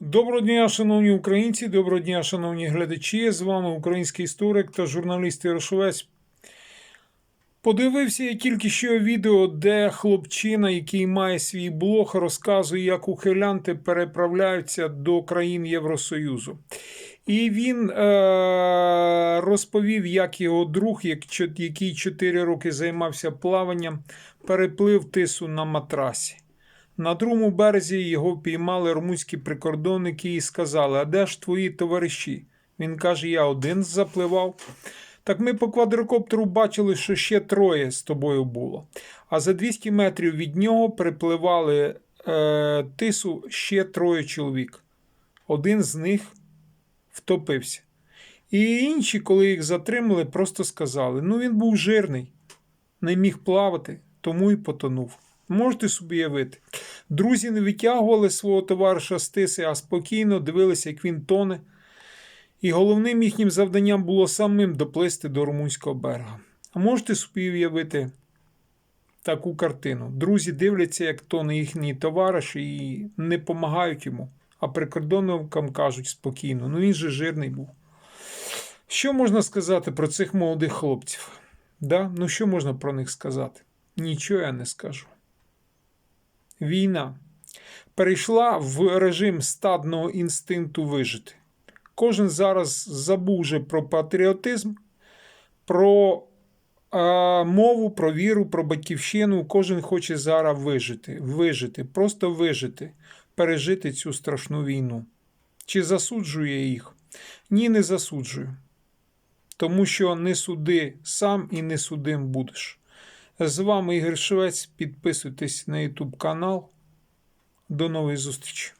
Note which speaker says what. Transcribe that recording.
Speaker 1: Доброго дня, шановні українці, доброго дня, шановні глядачі. З вами український історик та журналіст Ярошовець. Подивився я тільки що відео, де хлопчина, який має свій блог, розказує, як ухилянти переправляються до країн Євросоюзу. І він е- розповів, як його друг, який 4 роки займався плаванням, переплив тису на матрасі. На другому березі його піймали румунські прикордонники і сказали: А де ж твої товариші? Він каже: Я один запливав. Так ми по квадрокоптеру бачили, що ще троє з тобою було. А за 200 метрів від нього припливали е, тису ще троє чоловік. Один з них втопився. І інші, коли їх затримали, просто сказали: ну він був жирний, не міг плавати, тому і потонув. Можете собі уявити. Друзі не витягували свого товариша з тиси, а спокійно дивилися, як він тоне. І головним їхнім завданням було самим доплисти до румунського берега. А можете собі уявити таку картину? Друзі дивляться, як тоне їхній товариш, і не допомагають йому. А прикордонникам кажуть спокійно, ну він же жирний був. Що можна сказати про цих молодих хлопців? Да? Ну що можна про них сказати? Нічого я не скажу. Війна перейшла в режим стадного інстинкту вижити. Кожен зараз забув вже про патріотизм, про е, мову, про віру, про батьківщину. Кожен хоче зараз вижити, вижити, просто вижити, пережити цю страшну війну. Чи засуджує їх? Ні, не засуджую. Тому що не суди сам і не судим будеш. З вами Ігор Швець. Підписуйтесь на YouTube канал. До нової зустрічі.